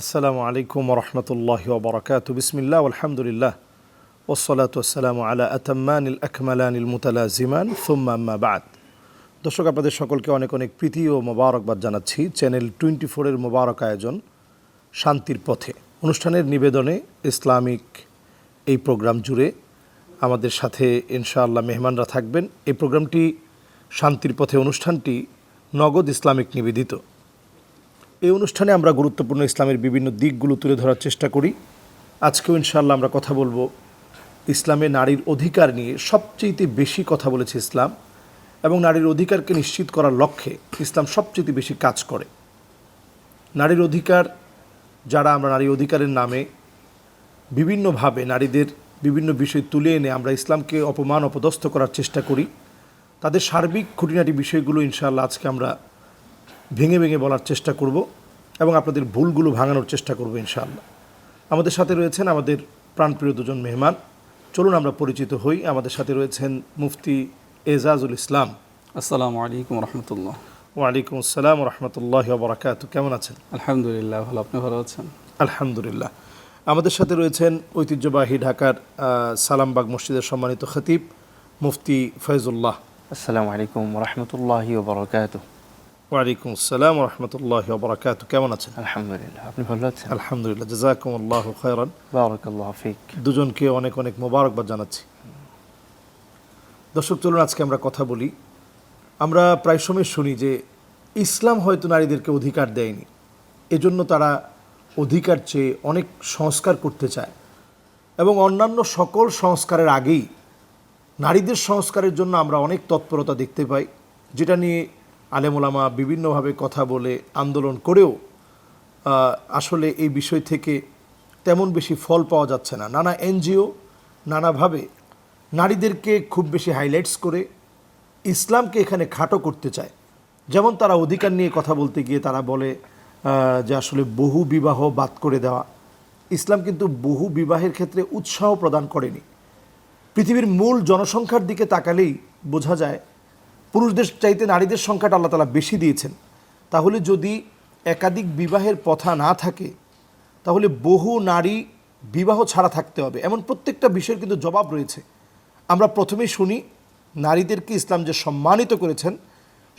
আসসালামু আলাইকুম রহমতুল্লাহ ওবরাকাত বিসমিল্লাহ, আলহামদুলিল্লাহ। ওসলাত ওসালাম আলা আতাম্মানিল আকমালানিল মুতালাজিমান, সুম্মা বাদ। দর্শক, আপনাদের সকলকে অনেক অনেক প্রীতি ও মোবারকবাদ জানাচ্ছি চ্যানেল টোয়েন্টি ফোরের মোবারক আয়োজন, শান্তির পথে। অনুষ্ঠানের নিবেদনে ইসলামিক এই প্রোগ্রাম জুড়ে আমাদের সাথে ইনশাআল্লাহ মেহমানরা থাকবেন। এই প্রোগ্রামটি শান্তির পথে অনুষ্ঠানটি নগদ ইসলামিক নিবেদিত। এই অনুষ্ঠানে আমরা গুরুত্বপূর্ণ ইসলামের বিভিন্ন দিকগুলো তুলে ধরার চেষ্টা করি। আজকেও ইনশাল্লাহ আমরা কথা বলব ইসলামে নারীর অধিকার নিয়ে সবচেয়ে বেশি কথা বলেছে ইসলাম এবং নারীর অধিকারকে নিশ্চিত করার লক্ষ্যে ইসলাম সবচেয়ে বেশি কাজ করে। নারীর অধিকার, যারা আমরা নারী অধিকারের নামে বিভিন্নভাবে নারীদের বিভিন্ন বিষয় তুলে এনে আমরা ইসলামকে অপমান, অপদস্থ করার চেষ্টা করি, তাদের সার্বিক খুঁটিনাটি বিষয়গুলো ইনশাআল্লাহ আজকে আমরা ভেঙে ভেঙে বলার চেষ্টা করব এবং আপনাদের ভুলগুলো ভাঙানোর চেষ্টা করব ইনশাআল্লাহ। আমাদের সাথে রয়েছেন আমাদের প্রাণপ্রিয় দুজন মেহমান। চলুন আমরা পরিচিত হই। আমাদের সাথে রয়েছেন মুফতি এজাজুল ইসলাম। আসসালামু আলাইকুম রহমতুল্লাহ ওয়ালাইকুম আসসালাম রহমতুল্লাহ বরাকাত কেমন আছেন? আলহামদুলিল্লাহ ভালো। আপনি ভালো আছেন? আলহামদুলিল্লাহ। আমাদের সাথে রয়েছেন ঐতিহ্যবাহী ঢাকার সালামবাগ মসজিদের সম্মানিত খতিব মুফতি ফয়জুল্লাহ। আসসালামু আলাইকুম রহমতুল্লাহি ওবরাকাত। ওয়ালাইকুম আসসালাম রহমতুল্লাহ বরাকাত কেমন আছেন? আলহামদুলিল্লাহ আপনি ভালো আছেন? আলহামদুলিল্লাহ জাজাকুম আল্লাহ খয়রান। বারাকাল্লাহ ফিক। দুজনকে অনেক অনেক মোবারকবাদ জানাচ্ছি। দর্শক চলুন আজকে আমরা কথা বলি। আমরা প্রায় সময় শুনি যে ইসলাম হয়তো নারীদেরকে অধিকার দেয়নি। এজন্য তারা অধিকার চেয়ে অনেক সংস্কার করতে চায়। এবং অন্যান্য সকল সংস্কারের আগেই নারীদের সংস্কারের জন্য আমরা অনেক তৎপরতা দেখতে পাই যেটা নিয়ে আলেমোলামা বিভিন্নভাবে কথা বলে, আন্দোলন করেও আসলে এই বিষয় থেকে তেমন বেশি ফল পাওয়া যাচ্ছে না। নানা এনজিও নানাভাবে নারীদেরকে খুব বেশি হাইলাইটস করে ইসলামকে এখানে খাটো করতে চায়। যেমন তারা অধিকার নিয়ে কথা বলতে গিয়ে তারা বলে যে আসলে বহু বিবাহ বাদ করে দেওয়া। ইসলাম কিন্তু বহু বিবাহের ক্ষেত্রে উৎসাহ প্রদান করেনি। পৃথিবীর মূল জনসংখ্যার দিকে তাকালেই বোঝা যায় পুরুষদের চাইতে নারীদের সংখ্যাটা আল্লাহ তালা বেশি দিয়েছেন। তাহলে যদি একাধিক বিবাহের প্রথা না থাকে, তাহলে বহু নারী বিবাহ ছাড়া থাকতে হবে। এমন প্রত্যেকটা বিষয়ের কিন্তু জবাব রয়েছে। আমরা প্রথমেই শুনি, নারীদেরকে ইসলাম যে সম্মানিত করেছেন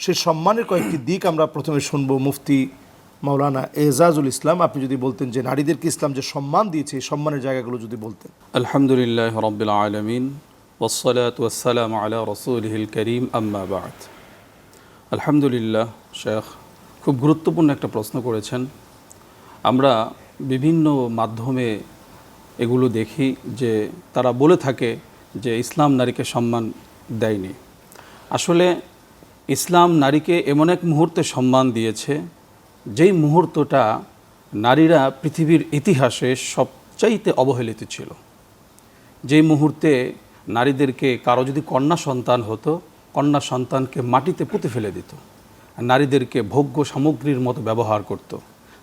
সেই সম্মানের কয়েকটি দিক আমরা প্রথমে শুনব। মুফতি মাওলানা এজাজুল ইসলাম, আপনি যদি বলতেন যে নারীদেরকে ইসলাম যে সম্মান দিয়েছে, এই সম্মানের জায়গাগুলো যদি বলতেন। আলহামদুলিল্লাহ রবিল আলমিন। ওসলাত ওসালাম আলা রসুলহিল করিম আম্মা বাদ আলহামদুলিল্লাহ, শেখ, খুব গুরুত্বপূর্ণ একটা প্রশ্ন করেছেন। আমরা বিভিন্ন মাধ্যমে এগুলো দেখি যে তারা বলে থাকে যে ইসলাম নারীকে সম্মান দেয়নি। আসলে ইসলাম নারীকে এমন এক মুহূর্তে সম্মান দিয়েছে, যেই মুহূর্তটা নারীরা পৃথিবীর ইতিহাসে সবচাইতে অবহেলিত ছিল। যেই মুহূর্তে নারীদেরকে কারও যদি কন্যা সন্তান হতো, কন্যা সন্তানকে মাটিতে পুঁতে ফেলে দিত। নারীদেরকে ভোগ্য সামগ্রীর মতো ব্যবহার করত।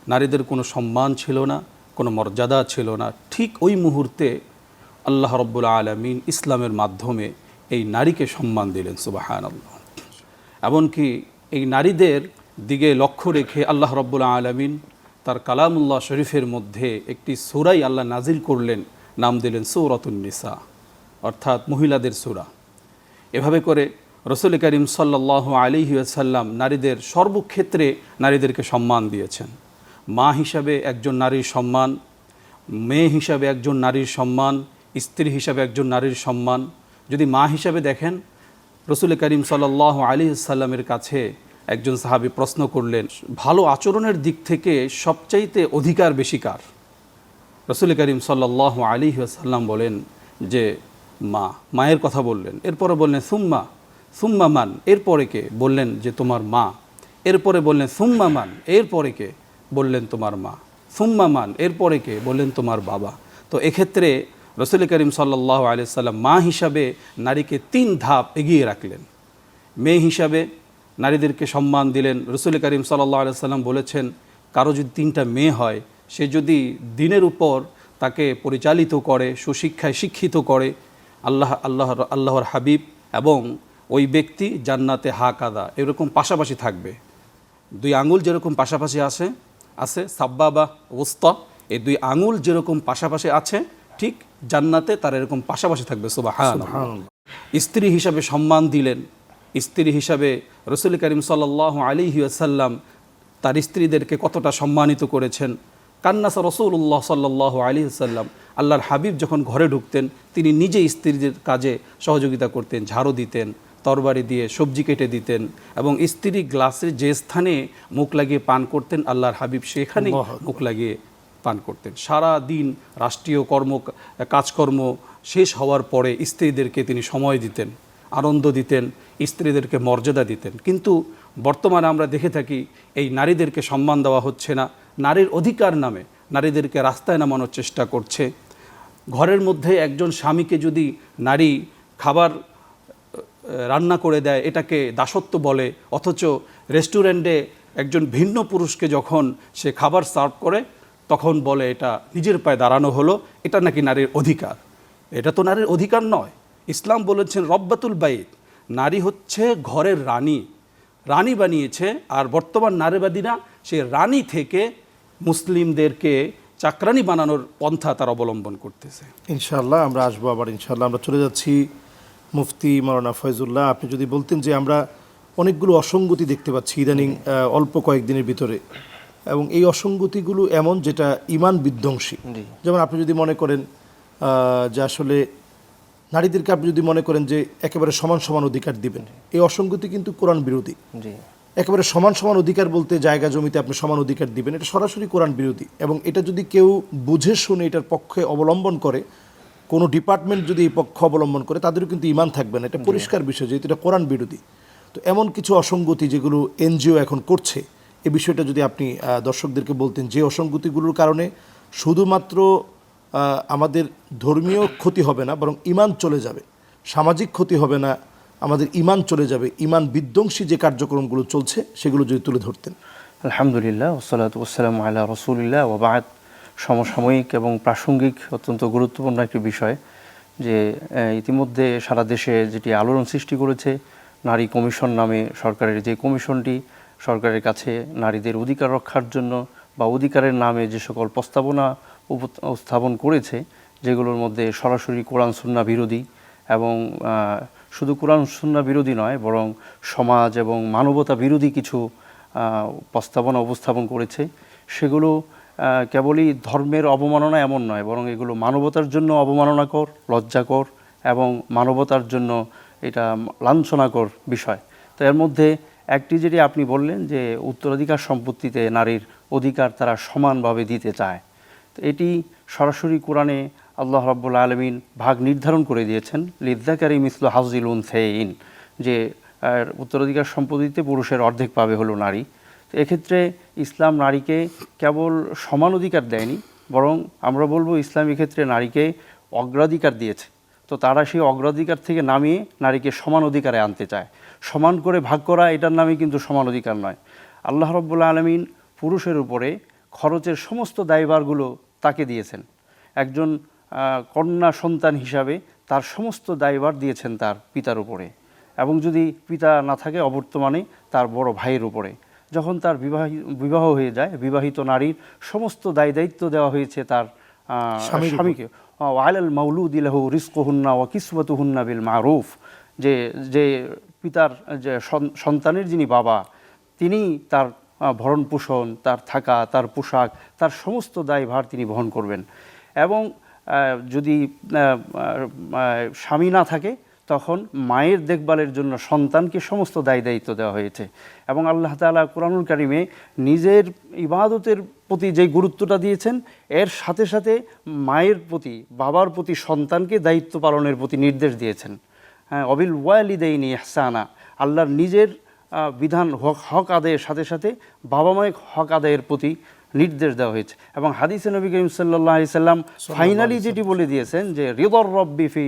নারীদের কোনো সম্মান ছিল না, কোনো মর্যাদা ছিল না। ঠিক ওই মুহূর্তে আল্লাহ রব্বুল আলমিন ইসলামের মাধ্যমে এই নারীকে সম্মান দিলেন সুবাহান আল্লাহ এমনকি এই নারীদের দিকে লক্ষ্য রেখে আল্লাহ রব্বুল আলমিন তার কালামুল্লাহ শরীফের মধ্যে একটি সুরাই আল্লাহ নাজিল করলেন, নাম দিলেন সৌরতুন্নিসা অর্থাৎ মহিলাদের সুরা। এভাবে করে রসুল করিম সাল্লাহ আলিহি আসাল্লাম নারীদের সর্বক্ষেত্রে নারীদেরকে সম্মান দিয়েছেন। মা হিসাবে একজন নারীর সম্মান, মেয়ে হিসাবে একজন নারীর সম্মান, স্ত্রী হিসাবে একজন নারীর সম্মান। যদি মা হিসাবে দেখেন, রসুল করিম সাল্লাহ আলী সাল্লামের কাছে একজন সাহাবী প্রশ্ন করলেন, ভালো আচরণের দিক থেকে সবচাইতে অধিকার বেশি কার? রসুল করিম সাল্লাহ আলী সাল্লাম বলেন যে মা, মায়ের কথা বললেন। এরপরে বললেন, সুম্মা সুম্মা মান। এরপরে কে? বললেন যে, তোমার মা। এরপরে বললেন, সুম্মা মান। এরপরে কে? বললেন, তোমার মা। সুম্মা মান। এরপরে কে? বললেন, তোমার বাবা। তো এক্ষেত্রে রসুল করিম সাল্লাহ আলি সাল্লাম মা হিসাবে নারীকে তিন ধাপ এগিয়ে রাখলেন। মেয়ে হিসাবে নারীদেরকে সম্মান দিলেন। রসুল করিম সাল্লাহ আলি সাল্লাম বলেছেন, কারও যদি তিনটা মেয়ে হয়, সে যদি দিনের উপর তাকে পরিচালিত করে, সুশিক্ষায় শিক্ষিত করে আল্লাহ আল্লাহ আল্লাহর হাবিব এবং ওই ব্যক্তি জান্নাতে হা কাদা এরকম পাশাপাশি থাকবে। দুই আঙুল যেরকম পাশাপাশি আছে আছে সাব্বাবা ওস্তা এই দুই আঙুল যেরকম পাশাপাশি আছে ঠিক জান্নাতে তার এরকম পাশাপাশি থাকবে সুবাহান স্ত্রী হিসাবে সম্মান দিলেন স্ত্রী হিসাবে রসুল করিম সাল্লাহ আলী আসাল্লাম তার স্ত্রীদেরকে কতটা সম্মানিত করেছেন কান্নাস রসুল্লাহ সাল্লাহ আলী আসাল্লাম আল্লাহর হাবিব যখন ঘরে ঢুকতেন তিনি নিজে স্ত্রীদের কাজে সহযোগিতা করতেন ঝাড়ু দিতেন তরবারি দিয়ে সবজি কেটে দিতেন এবং স্ত্রী গ্লাসের যে স্থানে মুখ লাগিয়ে পান করতেন আল্লাহর হাবিব সেখানে মুখ লাগিয়ে পান করতেন। সারা দিন রাষ্ট্রীয় কর্ম কাজকর্ম শেষ হওয়ার পরে স্ত্রীদেরকে তিনি সময় দিতেন আনন্দ দিতেন স্ত্রীদেরকে মর্যাদা দিতেন। কিন্তু বর্তমানে আমরা দেখে থাকি এই নারীদেরকে সম্মান দেওয়া হচ্ছে না নারীর অধিকার নামে নারীদেরকে রাস্তায় নামানোর চেষ্টা করছে। ঘরের মধ্যে একজন স্বামীকে যদি নারী খাবার রান্না করে দেয়, এটাকে দাসত্ব বলে, অথচ রেস্টুরেন্টে একজন ভিন্ন পুরুষকে যখন সে খাবার সার্ভ করে, তখন বলে এটা নিজের পায়ে দাঁড়ানো হলো, এটা নাকি নারীর অধিকার? এটা তো নারীর অধিকার নয়। ইসলাম বলেছেন, রব্বাতুল বাইত, নারী হচ্ছে ঘরের রানী। রানী বানিয়েছে, আর বর্তমান নারীবাদীরা সে রানী থেকে মুসলিমদেরকে চাকরানি বানানোর পন্থা তার অবলম্বন করতেছে। ইনশাল্লাহ আমরা আসব আবার ইনশাল্লাহ আমরা চলে যাচ্ছি মুফতি মারানা ফয়জুল্লাহ। আপনি যদি বলতেন যে আমরা অনেকগুলো অসঙ্গতি দেখতে পাচ্ছি ইদানিং অল্প কয়েকদিনের ভিতরে। এবং এই অসঙ্গতিগুলো এমন যেটা ইমান বিধ্বংসী। যেমন আপনি যদি মনে করেন যে আসলে নারীদেরকে আপনি যদি মনে করেন যে একেবারে সমান সমান অধিকার দিবেন এই অসঙ্গতি কিন্তু কোরআন বিরোধী। জি। একেবারে সমান সমান অধিকার বলতে জায়গা জমিতে আপনি সমান অধিকার দিবেন এটা সরাসরি কোরআন বিরোধী। এবং এটা যদি কেউ বুঝে শুনে এটার পক্ষে অবলম্বন করে কোনো ডিপার্টমেন্ট যদি এই পক্ষ অবলম্বন করে তাদেরও কিন্তু ইমান থাকবে না। এটা পরিষ্কার বিষয় যেহেতু এটা কোরআন বিরোধী। তো এমন কিছু অসঙ্গতি যেগুলো এনজিও এখন করছে এ বিষয়টা যদি আপনি দর্শকদেরকে বলতেন যে অসঙ্গতিগুলোর কারণে শুধুমাত্র আমাদের ধর্মীয় ক্ষতি হবে না বরং ইমান চলে যাবে সামাজিক ক্ষতি হবে না আমাদের ইমান চলে যাবে ইমান বিধ্বংসী যে কার্যক্রমগুলো চলছে, সেগুলো যদি তুলে ধরতেন। আলহামদুলিল্লাহ, ওসালাত ওসালাম আল্লাহ রসুলিল্লাহ ওবায়ত সমসাময়িক এবং প্রাসঙ্গিক, অত্যন্ত গুরুত্বপূর্ণ একটি বিষয় যে ইতিমধ্যে সারা দেশে যেটি আলোড়ন সৃষ্টি করেছে, নারী কমিশন নামে সরকারের যে কমিশনটি, সরকারের কাছে নারীদের অধিকার রক্ষার জন্য বা অধিকারের নামে যে সকল প্রস্তাবনা উপস্থাপন করেছে, যেগুলোর মধ্যে সরাসরি কোরআন, সুন্না বিরোধী এবং শুধু কোরআন সুন্না বিরোধী নয়, বরং সমাজ এবং মানবতা বিরোধী কিছু প্রস্তাবনা উপস্থাপন করেছে। সেগুলো কেবলই ধর্মের অবমাননা এমন নয়, বরং এগুলো মানবতার জন্য অবমাননাকর, লজ্জাকর এবং মানবতার জন্য এটা লাঞ্ছনাকর বিষয়। তো এর মধ্যে একটি যেটি আপনি বললেন যে উত্তরাধিকার সম্পত্তিতে নারীর অধিকার তারা সমানভাবে দিতে চায়। তো এটি সরাসরি কোরআনে আল্লাহ রাব্বুল আলমিন ভাগ নির্ধারণ করে দিয়েছেন লিদ্দাকারি মিসল হাজিল উন থেইন যে উত্তরাধিকার সম্পত্তিতে পুরুষের অর্ধেক পাবে হলো নারী। তো এক্ষেত্রে ইসলাম নারীকে কেবল সমান অধিকার দেয়নি, বরং আমরা বলব ইসলাম এক্ষেত্রে নারীকে অগ্রাধিকার দিয়েছে। তো তারা সেই অগ্রাধিকার থেকে নামিয়ে নারীকে সমান অধিকারে আনতে চায়। সমান করে ভাগ করা, এটার নামে কিন্তু সমান অধিকার নয়। আল্লাহ রব্বুল্লা আলমিন পুরুষের উপরে খরচের সমস্ত দায়ভারগুলো তাকে দিয়েছেন। একজন কন্যা সন্তান হিসাবে তার সমস্ত দায়ভার দিয়েছেন তার পিতার উপরে। এবং যদি পিতা না থাকে অবর্তমানে তার বড় ভাইয়ের উপরে। যখন তার বিবাহ বিবাহ হয়ে যায় বিবাহিত নারীর সমস্ত দায় দায়িত্ব দেওয়া হয়েছে তার। স্বামীকে। ওয়াইলাল মাউলুদ ইলাহু রিস্কহুন্না ওয়া কিসওয়াতুহুন্না বিল মারুফ। যে যে পিতার যে সন- সন্তানের যিনি বাবা তিনি তার ভরণ পোষণ তার থাকা তার পোশাক তার সমস্ত দায়ভার তিনি বহন করবেন। এবং যদি স্বামী না থাকে, তখন মায়ের দেখভালের জন্য সন্তানকে সমস্ত দায় দায়িত্ব দেওয়া হয়েছে। এবং আল্লাহ তাআলা কোরআনুল কারিমে নিজের ইবাদতের প্রতি যে গুরুত্বটা দিয়েছেন, এর সাথে সাথে মায়ের প্রতি, বাবার প্রতি সন্তানকে দায়িত্ব পালনের প্রতি নির্দেশ দিয়েছেন। হ্যাঁ অবিল ওয়ালিদাইনি ইহসানা, আল্লাহর নিজের বিধান, হক হক আদায়ের সাথে সাথে বাবা মায়ের হক আদায়ের প্রতি নির্দেশ দেওয়া হয়েছে। এবং হাদিসে নবী করিম সাল্লাহ সাল্লাম ফাইনালি যেটি বলে দিয়েছেন যে রিদর রব্বি ফি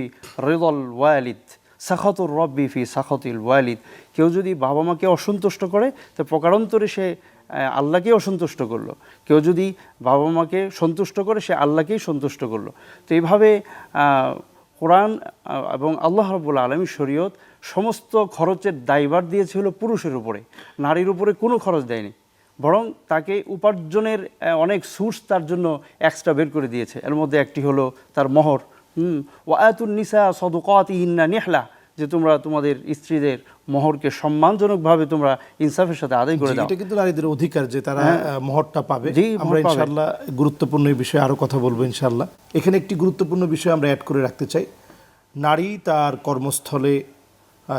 রিদল ওয়ালিদ সাখতুর রব্বি ফি সাখতিল ওয়ালিদ। কেউ যদি বাবা মাকে অসন্তুষ্ট করে তো প্রকারান্তরে সে আল্লাহকেই অসন্তুষ্ট করল। কেউ যদি বাবা মাকে সন্তুষ্ট করে সে আল্লাহকেই সন্তুষ্ট করল। তো এইভাবে কোরআন এবং আল্লাহ রব্বুল আলমী শরীয়ত সমস্ত খরচের দায়ভার দিয়েছিল পুরুষের উপরে। নারীর উপরে কোনো খরচ দেয়নি। বরং তাকে উপার্জনের অনেক সোর্স তার জন্য এক্সট্রা বের করে দিয়েছে। এর মধ্যে একটি হলো তার মহর। হুম ওয়াতুন নিসা সদকাত ইন্না নিহলা যে তোমরা তোমাদের স্ত্রীদের মহরকে সম্মানজনকভাবে তোমরা ইনসাফের সাথে আদায় করে দাও। এটা কিন্তু নারীদের অধিকার যে তারা আহ, মহরটা পাবে। আমরা পাবে। ইনশাল্লাহ গুরুত্বপূর্ণ এই বিষয়ে আরও কথা বলব ইনশাল্লাহ এখানে একটি গুরুত্বপূর্ণ বিষয় আমরা অ্যাড করে রাখতে চাই। নারী তার কর্মস্থলে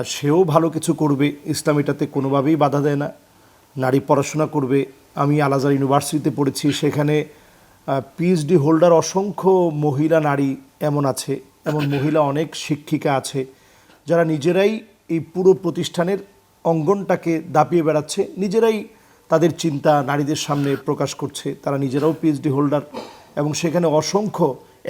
সেও ভালো কিছু করবে। ইসলাম এটাতে কোনোভাবেই বাধা দেয় না। নারী পড়াশোনা করবে। আমি আলাজার ইউনিভার্সিটিতে পড়েছি, সেখানে পিএইচডি হোল্ডার অসংখ্য মহিলা নারী এমন আছে, এমন মহিলা অনেক শিক্ষিকা আছে, যারা নিজেরাই এই পুরো প্রতিষ্ঠানের অঙ্গনটাকে দাপিয়ে বেড়াচ্ছে, নিজেরাই তাদের চিন্তা নারীদের সামনে প্রকাশ করছে, তারা নিজেরাও পিএইচডি হোল্ডার এবং সেখানে অসংখ্য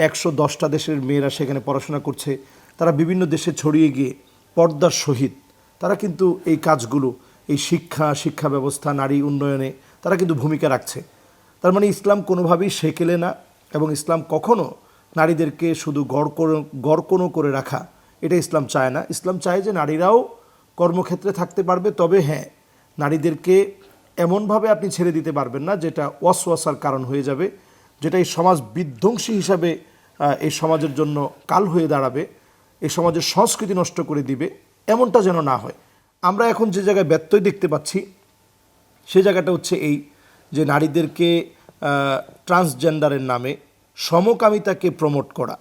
একশো দশটা দেশের মেয়েরা সেখানে পড়াশোনা করছে, তারা বিভিন্ন দেশে ছড়িয়ে গিয়ে পর্দার সহিত, তারা কিন্তু এই কাজগুলো এই শিক্ষা শিক্ষা ব্যবস্থা নারী উন্নয়নে তারা কিন্তু ভূমিকা রাখছে। তার মানে ইসলাম কোনোভাবেই সেকেলে না এবং ইসলাম কখনো নারীদেরকে শুধু গড় গড়কোনো করে রাখা, এটা ইসলাম চায় না। ইসলাম চায় যে নারীরাও কর্মক্ষেত্রে থাকতে পারবে, তবে হ্যাঁ নারীদেরকে এমনভাবে আপনি ছেড়ে দিতে পারবেন না, যেটা ওয়াসওয়াসার কারণ হয়ে যাবে, যেটা এই সমাজ বিধ্বংসী হিসাবে এই সমাজের জন্য কাল হয়ে দাঁড়াবে, এই সমাজের সংস্কৃতি নষ্ট করে দিবে, এমনটা যেন না হয়। আমরা এখন যে জায়গায় ব্যত্যয় দেখতে পাচ্ছি, সে জায়গাটা হচ্ছে এই যে নারীদেরকে ট্রান্সজেন্ডারের নামে সমকামিতাকে প্রমোট করা।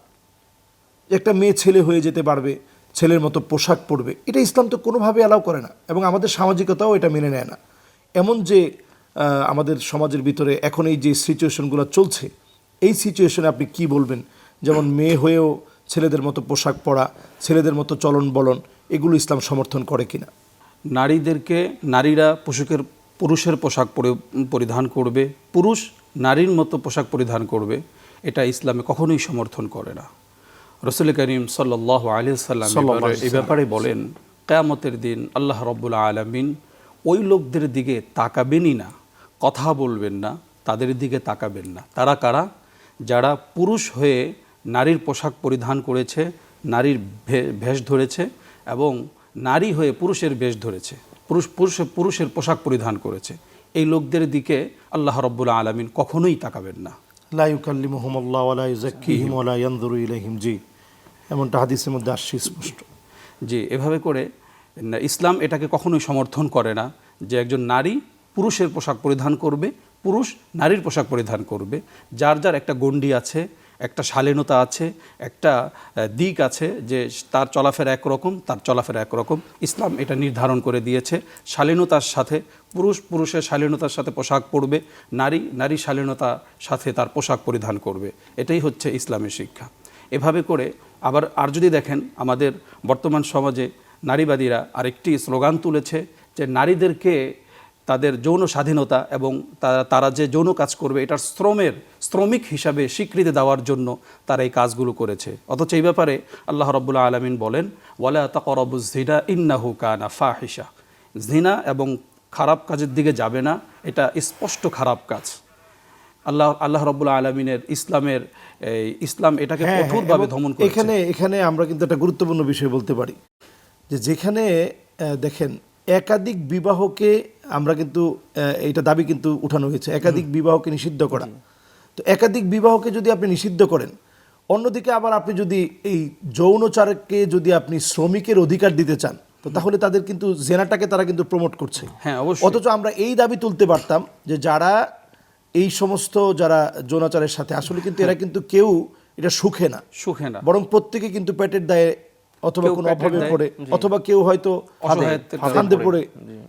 একটা মেয়ে ছেলে হয়ে যেতে পারবে, ছেলের মতো পোশাক পরবে, এটা ইসলাম তো কোনোভাবে অ্যালাউ করে না, এবং আমাদের সামাজিকতাও এটা মেনে নেয় না। এমন যে আমাদের সমাজের ভিতরে এখন এই যে সিচুয়েশনগুলো চলছে, এই সিচুয়েশনে আপনি কি বলবেন? যেমন মেয়ে হয়েও ছেলেদের মতো পোশাক পরা, ছেলেদের মতো চলন বলন, এগুলো ইসলাম সমর্থন করে কিনা? নারীদেরকে নারীরা পোশাকের পুরুষের পোশাক পরিধান করবে পুরুষ নারীর মতো পোশাক পরিধান করবে এটা ইসলামে কখনোই সমর্থন করে না। রসুল করিম সাল্লাহ আলি সাল্লাম সাল্লাল্লাহু এই ব্যাপারে বলেন কেয়ামতের দিন আল্লাহ রব্বুল আলমিন ওই লোকদের দিকে তাকাবেনই না কথা বলবেন না তাদের দিকে তাকাবেন না। তারা কারা? যারা পুরুষ হয়ে নারীর পোশাক পরিধান করেছে নারীর ভে- ভেষ ধরেছে এবং নারী হয়ে পুরুষের বেশ ধরেছে। পুরুষ পুরুষ পুরুষের পোশাক পরিধান করেছে। এই লোকদের দিকে আল্লাহ রব্বুল আলমিন কখনোই তাকাবেন না। লা ইউকাল্লিমুহুম আল্লাহ ওয়া লা ইউযাক্কিহিম ওয়া লা ইয়ানজুরু ইলাইহিম। জি এমনটা হাদিসের মধ্যে আসছে স্পষ্ট। যে এভাবে করে না, ইসলাম এটাকে কখনোই সমর্থন করে না যে একজন নারী পুরুষের পোশাক পরিধান করবে পুরুষ নারীর পোশাক পরিধান করবে। যার যার একটা গণ্ডি আছে একটা শালীনতা আছে, একটা দিক আছে যে তার চলাফেরা একরকম, তার চলাফেরা একরকম। ইসলাম এটা নির্ধারণ করে দিয়েছে। শালীনতার সাথে পুরুষ, পুরুষের শালীনতার সাথে পোশাক পরবে, নারী নারী শালীনতার সাথে তার পোশাক পরিধান করবে। এটাই হচ্ছে ইসলামের শিক্ষা। এভাবে করে আবার, আর যদি দেখেন আমাদের বর্তমান সমাজে নারীবাদীরা আরেকটি স্লোগান তুলেছে যে, নারীদেরকে তাদের যৌন স্বাধীনতা এবং তারা তারা যে যৌন কাজ করবে এটার শ্রমের শ্রমিক হিসাবে স্বীকৃতি দেওয়ার জন্য তারা এই কাজগুলো করেছে। অথচ এই ব্যাপারে আল্লাহ রব্বুল্লা আলমিন বলেন ওয়ালা তাকরবুজ জিনা ইন্নাহু কানা ফাহিসা জিনা এবং খারাপ কাজের দিকে যাবে না এটা স্পষ্ট খারাপ কাজ। আল্লাহ আল্লাহ রব্বুল্লা আলমিনের ইসলামের এই ইসলাম এটাকে হ্যাঁ, হ্যাঁ, কঠোরভাবে এবং দমন করেছে। এখানে এখানে আমরা কিন্তু একটা গুরুত্বপূর্ণ বিষয় বলতে পারি। যে যেখানে দেখেন একাধিক বিবাহকে আমরা কিন্তু এইটা দাবি কিন্তু উঠানো হয়েছে একাধিক বিবাহকে নিষিদ্ধ করা। তো একাধিক বিবাহকে যদি আপনি নিষিদ্ধ করেন অন্যদিকে আবার আপনি যদি এই যৌনচারকে যদি আপনি শ্রমিকের অধিকার দিতে চান তো তাহলে তাদের কিন্তু জেনাটাকে তারা কিন্তু প্রমোট করছে। হ্যাঁ অবশ্যই। অথচ আমরা এই দাবি তুলতে পারতাম যে যারা এই সমস্ত যারা যৌনাচারের সাথে আসলে কিন্তু এরা কিন্তু কেউ এটা সুখে না। সুখে না। বরং প্রত্যেকে কিন্তু পেটের দায়ে অথবা কোনো অভাবে পড়ে অথবা কেউ হয়তো ফান্দে পড়ে। পড়ে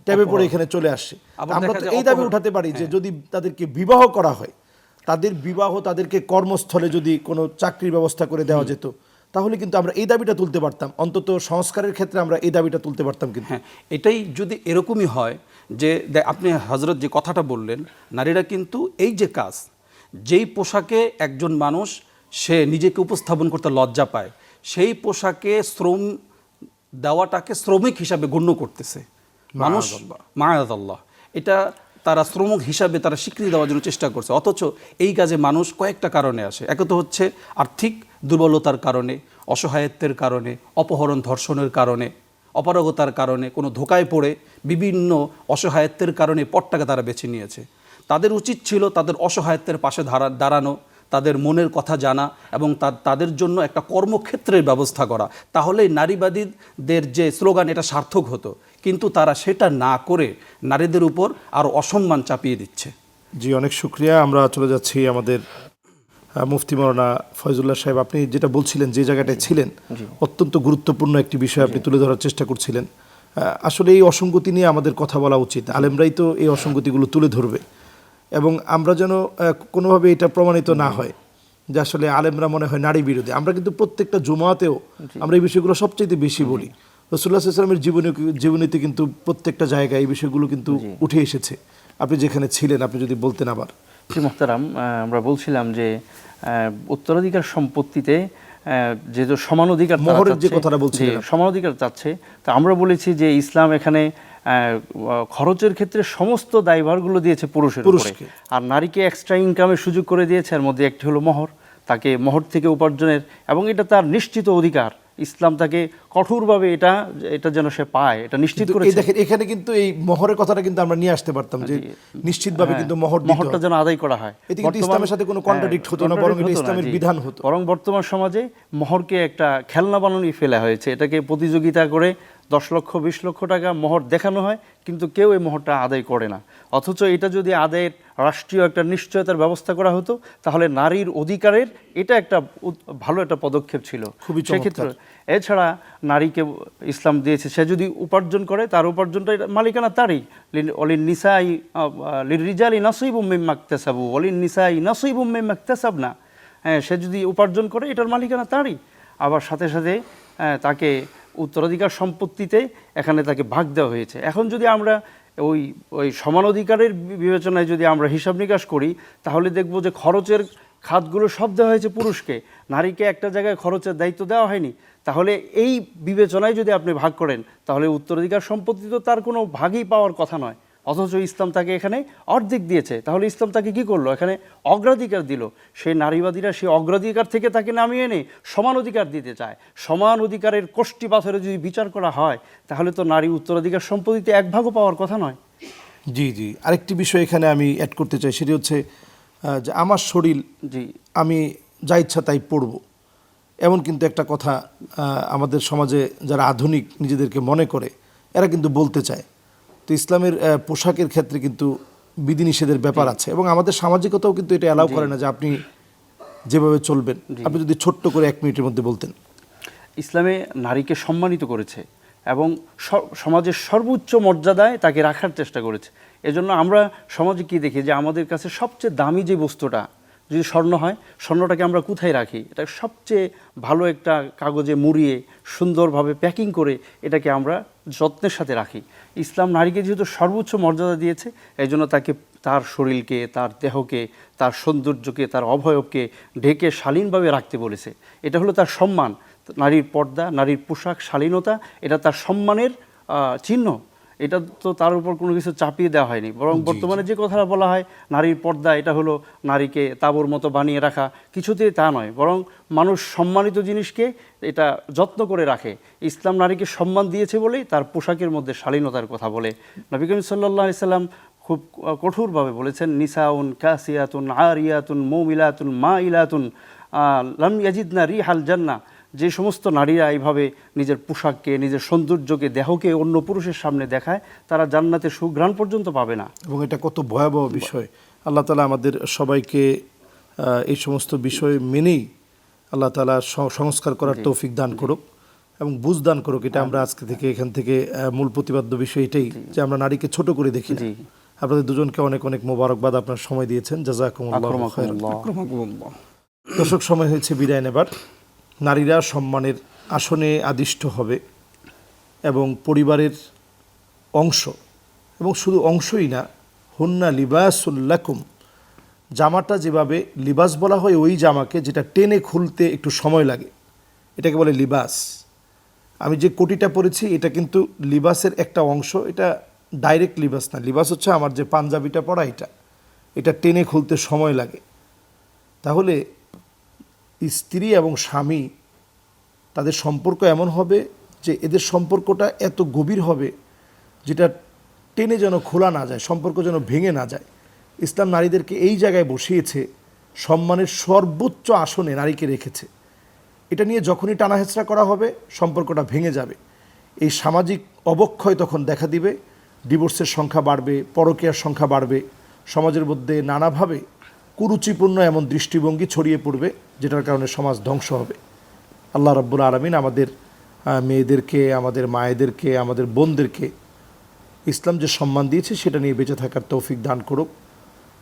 ট্যাবে পড়ে এখানে চলে আসছে। আমরা তো এই দাবি উঠাতে পারি যে যদি তাদেরকে বিবাহ করা হয় তাদের বিবাহ তাদেরকে কর্মস্থলে যদি কোনো চাকরির ব্যবস্থা করে দেওয়া যেত তাহলে কিন্তু আমরা এই দাবিটা তুলতে পারতাম। অন্তত সংস্কারের ক্ষেত্রে আমরা এই দাবিটা তুলতে পারতাম কিন্তু। হ্যাঁ এটাই যদি এরকমই হয় যে আপনি হজরত যে কথাটা বললেন নারীরা কিন্তু এই যে কাজ যেই পোশাকে একজন মানুষ সে নিজেকে উপস্থাপন করতে লজ্জা পায় সেই পোশাকে শ্রম দেওয়াটাকে শ্রমিক হিসাবে গণ্য করতেছে। মানুষ মায়াদাল্লাহ এটা তারা শ্রমিক হিসাবে তারা স্বীকৃতি দেওয়ার জন্য চেষ্টা করছে। অথচ এই কাজে মানুষ কয়েকটা কারণে আসে। এক তো হচ্ছে আর্থিক দুর্বলতার কারণে অসহায়ত্বের কারণে অপহরণ ধর্ষণের কারণে অপারগতার কারণে কোনো ধোকায় পড়ে বিভিন্ন অসহায়ত্বের কারণে পথটাকে তারা বেছে নিয়েছে। তাদের উচিত ছিল তাদের অসহায়ত্বের পাশে ধারা দাঁড়ানো তাদের মনের কথা জানা এবং তাদের জন্য একটা কর্মক্ষেত্রের ব্যবস্থা করা। তাহলেই নারীবাদীদের যে স্লোগান এটা সার্থক হতো। কিন্তু তারা সেটা না করে নারীদের উপর আরও অসম্মান চাপিয়ে দিচ্ছে। জি অনেক শুক্রিয়া। আমরা চলে যাচ্ছি আমাদের মুফতি মৌলানা ফয়জুল্লাহ সাহেব। আপনি যেটা বলছিলেন যে জায়গাটায় ছিলেন অত্যন্ত গুরুত্বপূর্ণ একটি বিষয় আপনি তুলে ধরার চেষ্টা করছিলেন। আসলে এই অসঙ্গতি নিয়ে আমাদের কথা বলা উচিত। আলেমরাই তো এই অসঙ্গতিগুলো তুলে ধরবে। এবং আমরা যেন কোনোভাবে এটা প্রমাণিত না হয় যে আসলে আলেমরা মনে হয় নারী বিরোধী। আমরা কিন্তু প্রত্যেকটা জুমাতেও আমরা এই বিষয়গুলো সবচেয়ে বেশি বলি। রসুল্লাহ ইসলামের জীবনী জীবনীতে কিন্তু প্রত্যেকটা জায়গায় এই বিষয়গুলো কিন্তু উঠে এসেছে। আপনি যেখানে ছিলেন আপনি যদি বলতেন আবার। জি মোহতারাম আমরা বলছিলাম যে আহ, উত্তরাধিকার সম্পত্তিতে আহ, যেহেতু সমান অধিকার যে কথাটা বলছিলেন জি, সমান অধিকার চাচ্ছে তো আমরা বলেছি যে ইসলাম এখানে খরচের ক্ষেত্রে সমস্ত দায়ভারগুলো দিয়েছে পুরুষের উপরে। পুরুষকে। আর নারীকে এক্সট্রা ইনকামের সুযোগ করে দিয়েছে এর মধ্যে একটি হলো মোহর। তাকে মোহর থেকে উপার্জনের এবং এটা তার নিশ্চিত অধিকার। ইসলাম তাকে কঠোরভাবে এটা এটা যেন সে পায় এটা নিশ্চিত এই দেখেন এখানে কিন্তু এই মোহরের কথাটা কিন্তু আমরা নিয়ে আসতে পারতাম যে নিশ্চিতভাবে কিন্তু মোহর মহরটা যেন আদায় করা হয়। এতে কিন্তু ইসলামের সাথে কোনো contradict হতো না, বরং এটা ইসলামের বিধান হতো। বরং বর্তমান সমাজে মোহরকে একটা খেলনা বানানোই ফেলা হয়েছে। এটাকে প্রতিযোগিতা করে দশ লক্ষ বিশ লক্ষ টাকা মোহর দেখানো হয় কিন্তু কেউ এই মোহরটা আদায় করে না। অথচ এটা যদি আদায়ের রাষ্ট্রীয় একটা নিশ্চয়তার ব্যবস্থা করা হতো তাহলে নারীর অধিকারের এটা একটা ভালো একটা পদক্ষেপ ছিল। খুবই সেক্ষেত্রে এছাড়া নারীকে ইসলাম দিয়েছে সে যদি উপার্জন করে তার উপার্জনটা মালিকানা তারই। লিন- অলিন নিসাই রিজালি নাসইব মাকতাসাবু অলিন নিসাই নাসইব মাকতাসাব না। হ্যাঁ সে যদি উপার্জন করে এটার মালিকানা তারই। আবার সাথে সাথে তাকে উত্তরাধিকার সম্পত্তিতে এখানে তাকে ভাগ দেওয়া হয়েছে। এখন যদি আমরা ওই ওই সমান অধিকারের বিবেচনায় যদি আমরা হিসাব নিকাশ করি, তাহলে দেখব যে খরচের খাতগুলো সব দেওয়া হয়েছে পুরুষকে। নারীকে একটা জায়গায় খরচের দায়িত্ব দেওয়া হয়নি। তাহলে এই বিবেচনায় যদি আপনি ভাগ করেন, তাহলে উত্তরাধিকার সম্পত্তি তো তার কোনো ভাগই পাওয়ার কথা নয়। অথচ ইসলাম তাকে এখানে অর্ধেক দিয়েছে। তাহলে ইসলাম তাকে কি করল? এখানে অগ্রাধিকার দিল। সেই নারীবাদীরা সেই অগ্রাধিকার থেকে তাকে নামিয়ে এনে সমান অধিকার দিতে চায়। সমান অধিকারের কোষ্ঠী পাথরে যদি বিচার করা হয় তাহলে তো নারী উত্তরাধিকার সম্পত্তিতে এক ভাগও পাওয়ার কথা নয়। জি জি। আরেকটি বিষয় এখানে আমি অ্যাড করতে চাই সেটি হচ্ছে যে আমার শরীর জি। আমি যা ইচ্ছা তাই পড়ব। এমন কিন্তু একটা কথা আমাদের সমাজে যারা আধুনিক নিজেদেরকে মনে করে এরা কিন্তু বলতে চায়। তো ইসলামের পোশাকের ক্ষেত্রে কিন্তু বিধিনিষেধের ব্যাপার আছে এবং আমাদের সামাজিকতাও কিন্তু এটা অ্যালাউ করে না যে আপনি যেভাবে চলবেন। আপনি যদি ছোট্ট করে এক মিনিটের মধ্যে বলতেন। ইসলামে নারীকে সম্মানিত করেছে এবং সমাজের সর্বোচ্চ মর্যাদায় তাকে রাখার চেষ্টা করেছে। এজন্য আমরা সমাজে কি দেখি যে আমাদের কাছে সবচেয়ে দামি যে বস্তুটা যদি স্বর্ণ হয়, স্বর্ণটাকে আমরা কোথায় রাখি? এটা সবচেয়ে ভালো একটা কাগজে মুড়িয়ে সুন্দরভাবে প্যাকিং করে এটাকে আমরা যত্নের সাথে রাখি। ইসলাম নারীকে যেহেতু সর্বোচ্চ মর্যাদা দিয়েছে এই জন্য তাকে তার শরীরকে, তার দেহকে, তার সৌন্দর্যকে, তার অভয়বকে ঢেকে শালীনভাবে রাখতে বলেছে। এটা হলো তার সম্মান। নারীর পর্দা, নারীর পোশাক শালীনতা, এটা তার সম্মানের চিহ্ন। এটা তো তার উপর কোনো কিছু চাপিয়ে দেওয়া হয়নি। বরং বর্তমানে যে কথাটা বলা হয় নারীর পর্দা এটা হলো নারীকে তাবর মতো বানিয়ে রাখা কিছুতেই তা নয়। বরং মানুষ সম্মানিত জিনিসকে এটা যত্ন করে রাখে। ইসলাম নারীকে সম্মান দিয়েছে বলেই তার পোশাকের মধ্যে শালীনতার কথা বলে। নবী করিম সাল্লাহ সাল্লাম খুব কঠোরভাবে বলেছেন নিসাউন কাসিয়াতুন আরিয়াতুন মৌমিলাতুন মা ইলাতুন লাম ইয়াজিদনা রিহাল জান্না যে সমস্ত নারীরা এইভাবে নিজের পোশাককে নিজের সৌন্দর্যকে দেহকে অন্য পুরুষের সামনে দেখায় তারা জান্নাতে সুঘ্রাণ পর্যন্ত পাবে না। এবং এটা কত ভয়াবহ বিষয়। আল্লাহ তালা আমাদের সবাইকে এই সমস্ত বিষয় মেনেই আল্লাহ তালা সংস্কার করার তৌফিক দান করুক এবং বুঝ দান করুক। এটা আমরা আজকে থেকে এখান থেকে মূল প্রতিপাদ্য বিষয় এটাই যে আমরা নারীকে ছোট করে দেখি আপনাদের দুজনকে অনেক অনেক মোবারকবাদ আপনার সময় দিয়েছেন। জাজাকুমুল্লাহ। আক্রমাকুমুল্লাহ। দর্শক সময় হয়েছে বিদায় নেবার। নারীরা সম্মানের আসনে আদিষ্ট হবে এবং পরিবারের অংশ, এবং শুধু অংশই না, হুন্না লিবাসুল্লাকুম জামাটা যেভাবে লিবাস বলা হয় ওই জামাকে যেটা টেনে খুলতে একটু সময় লাগে। এটাকে বলে লিবাস। আমি যে কোটিটা পরেছি, এটা কিন্তু লিবাসের একটা অংশ, এটা ডাইরেক্ট লিবাস না। লিবাস হচ্ছে আমার যে পাঞ্জাবিটা পরা এটা এটা টেনে খুলতে সময় লাগে। তাহলে স্ত্রী এবং স্বামী তাদের সম্পর্ক এমন হবে যে এদের সম্পর্কটা এত গভীর হবে যেটা টেনে যেন খোলা না যায়, সম্পর্ক যেন ভেঙে না যায়। ইসলাম নারীদেরকে এই জায়গায় বসিয়েছে, সম্মানের সর্বোচ্চ আসনে নারীকে রেখেছে। এটা নিয়ে যখনই টানাহেচড়া করা হবে, সম্পর্কটা ভেঙে যাবে। এই সামাজিক অবক্ষয় তখন দেখা দিবে, ডিভোর্সের সংখ্যা বাড়বে, পরকীয়ার সংখ্যা বাড়বে, সমাজের মধ্যে নানাভাবে কুরুচিপূর্ণ এমন দৃষ্টিভঙ্গি ছড়িয়ে পড়বে, যেটার কারণে সমাজ ধ্বংস হবে। আল্লাহ রব্বুল আলমিন আমাদের মেয়েদেরকে, আমাদের মায়েদেরকে, আমাদের বোনদেরকে ইসলাম যে সম্মান দিয়েছে, সেটা নিয়ে বেঁচে থাকার তৌফিক দান করুক।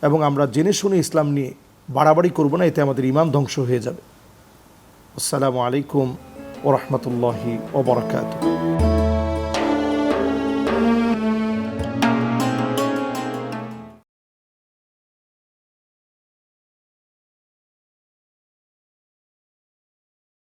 এবং আমরা জেনে শুনে ইসলাম নিয়ে বাড়াবাড়ি করব না, এতে আমাদের ইমান ধ্বংস হয়ে যাবে। আসসালামু আলাইকুম ওরহমতুল্লাহি ওবরাকাতুহ